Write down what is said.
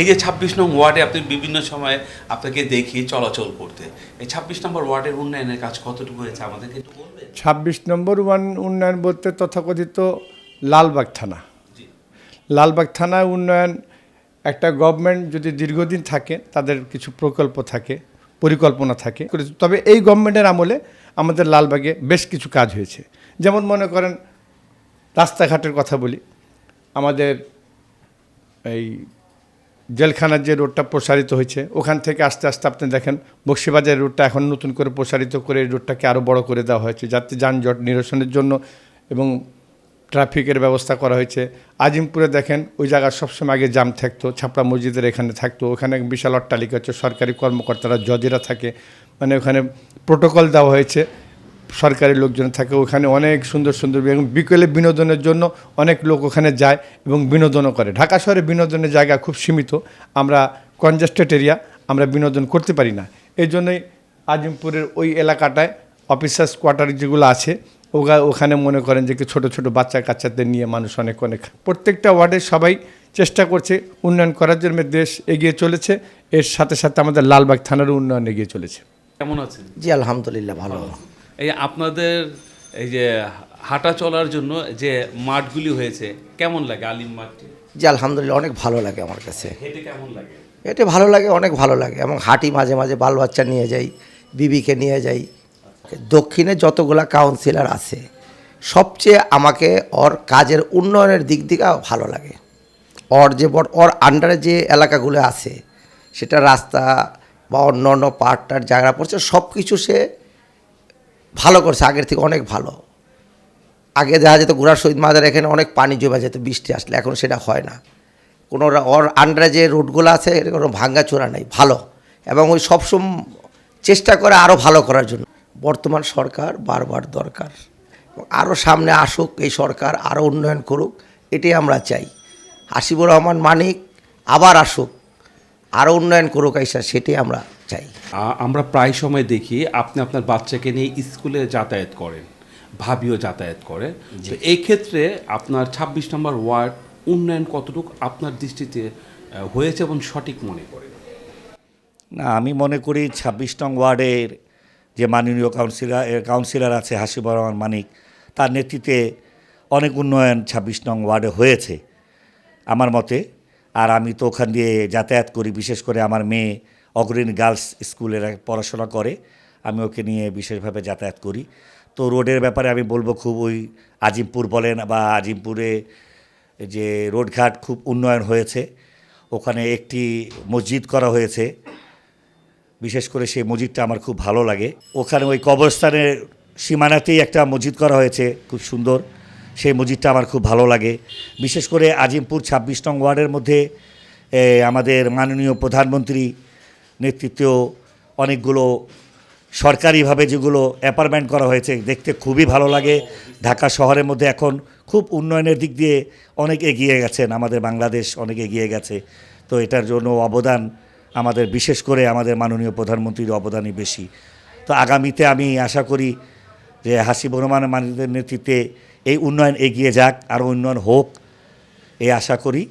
এই যে ছাব্বিশ নং ওয়ার্ডে আপনি বিভিন্ন সময়ে আপনাকে দেখি চলাচল করতে। এই ছাব্বিশ নম্বর ওয়ার্ডের উন্নয়নের কাজ কতটুকু হয়েছে? আমাদেরকে একটু বলবেন? ছাব্বিশ নম্বর ওয়ান উন্নয়ন বলতে তথাকথিত লালবাগ থানা। লালবাগ থানায় উন্নয়ন একটা গভর্নমেন্ট যদি দীর্ঘদিন থাকে তাদের কিছু প্রকল্প থাকে পরিকল্পনা থাকে তবে এই গভর্নমেন্টের আমলে আমাদের লালবাগে বেশ কিছু কাজ হয়েছে। যেমন মনে করেন রাস্তাঘাটের কথা বলি। আমাদের এই জেলখানার যে রোডটা প্রসারিত হয়েছে, ওখান থেকে আস্তে আস্তে আপনি দেখেন বক্সিবাজার রোডটা এখন নতুন করে প্রসারিত করে এই রোডটাকে আরও বড় করে দেওয়া হয়েছে, যাতে যানজট নিরসনের জন্য এবং ট্রাফিকের ব্যবস্থা করা হয়েছে। আজিমপুরে দেখেন, ওই জায়গা সবসময় আগে জাম থাকতো, ছাপড়া মসজিদের এখানে থাকতো, ওখানে বিশাল অট্টালিকা হচ্ছে সরকারি কর্মকর্তারা, জজেরা থাকে। মানে ওখানে প্রোটোকল দেওয়া হয়েছে। সরকারি লোকজন থাকে ওখানে অনেক সুন্দর সুন্দর এবং বিকেলে বিনোদনের জন্য অনেক লোক ওখানে যায় এবং বিনোদনও করে। ঢাকা শহরে বিনোদনের জায়গা খুব সীমিত আমরা কনজেস্টেড এরিয়া আমরা বিনোদন করতে পারি না। এই জন্যই আজিমপুরের ওই এলাকাটায় অফিসার্স কোয়ার্টার যেগুলো আছে ওগা ওখানে মনে করেন যে কি ছোটো ছোটো বাচ্চা কাচ্চাদের নিয়ে মানুষ অনেক অনেক। প্রত্যেকটা ওয়ার্ডে সবাই চেষ্টা করছে উন্নয়ন করার জন্য দেশ এগিয়ে চলেছে এর সাথে সাথে আমাদের লালবাগ থানারও উন্নয়ন এগিয়ে চলেছে। কেমন আছেন? জি আলহামদুলিল্লাহ ভালো। এই আপনাদের এই যে হাঁটা চলার জন্য যে মাঠগুলি হয়েছে কেমন লাগে আলিম মাঠটি? জি আলহামদুলিল্লাহ অনেক ভালো লাগে আমার কাছে। হেঁটে কেমন লাগে? এটা ভালো লাগে অনেক ভালো লাগে। এবং হাঁটি মাঝে মাঝে বাল বাচ্চা নিয়ে যাই বিবিকে নিয়ে যাই। দক্ষিণে যতগুলা কাউন্সিলর আছে সবচেয়ে আমাকে ওর কাজের উন্নয়নের দিক থেকে ভালো লাগে। ওর যে বট ওর আন্ডারে যে এলাকাগুলো আছে সেটা রাস্তা বা অন্য অন্য পার্টটার জায়গা পড়ছে সব কিছু সে করছে, আগের থেকে অনেক ভালো। আগে দেখা যেত ঘোড়ার শহীদ মাজার এখানে অনেক পানি জমে যেত, বৃষ্টি আসলে, এখন সেটা হয় না। কোনো রা- ওর আন্ডারে যে রোডগুলো আছে কোনো ভাঙ্গা চোরা নেই, ভালো। এবং ওই সবসম চেষ্টা করে আরও ভালো করার জন্য। বর্তমান সরকার বারবার দরকার। আরও সামনে আসুক, এই সরকার আরও উন্নয়ন করুক, এটাই আমরা চাই। হাসিবুর রহমান মানিক আবার আসুক আরও উন্নয়ন করুক আইসা সেটাই আমরা চাই। আমরা প্রায় সময় দেখি আপনি আপনার বাচ্চাকে নিয়ে স্কুলে যাতায়াত করেন ভাবিও যাতায়াত করে তো এই ক্ষেত্রে আপনার ছাব্বিশ নম্বর ওয়ার্ড উন্নয়ন কতটুকু আপনার দৃষ্টিতে হয়েছে এবং সঠিক মনে করেন না আমি মনে করি ছাব্বিশ নং ওয়ার্ডের যে মাননীয় কাউন্সিলর কাউন্সিলর আছে হাসিবুর রহমান মানিক তার নেতৃত্বে অনেক উন্নয়ন ছাব্বিশ নং ওয়ার্ডে হয়েছে আমার মতে। আর আমি তো ওখান দিয়ে যাতায়াত করি বিশেষ করে আমার মেয়ে অগ্রণী গার্লস স্কুলে পড়াশোনা করে, আমি ওকে নিয়ে বিশেষভাবে যাতায়াত করি। তো রোডের ব্যাপারে আমি বলব খুব ওই আজিমপুর বলেন বা আজিমপুরে যে রোডঘাট খুব উন্নয়ন হয়েছে। ওখানে একটি মসজিদ করা হয়েছে। বিশেষ করে সেই মসজিদটা আমার খুব ভালো লাগে। ওখানে ওই কবরস্থানের সীমানাতেই একটা মসজিদ করা হয়েছে, খুব সুন্দর। সেই মসজিদটা আমার খুব ভালো লাগে। বিশেষ করে আজিমপুর ছাব্বিশ নং ওয়ার্ডের মধ্যে আমাদের মাননীয় প্রধানমন্ত্রী নেতৃত্বেও অনেকগুলো সরকারিভাবে যেগুলো অ্যাপার্টমেন্ট করা হয়েছে, দেখতে খুবই ভালো লাগে। ঢাকা শহরের মধ্যে এখন খুব উন্নয়নের দিক দিয়ে অনেক এগিয়ে গেছেন, আমাদের বাংলাদেশ অনেক এগিয়ে গেছে। তো এটার জন্য অবদান আমাদের, বিশেষ করে আমাদের মাননীয় প্রধানমন্ত্রীর অবদানই বেশি। তো আগামীতে আমি আশা করি যে হাসিবুর রহমান মানিকদের নেতৃত্বে এই উন্নয়ন এগিয়ে যাক, আরও উন্নয়ন হোক এই আশা করি।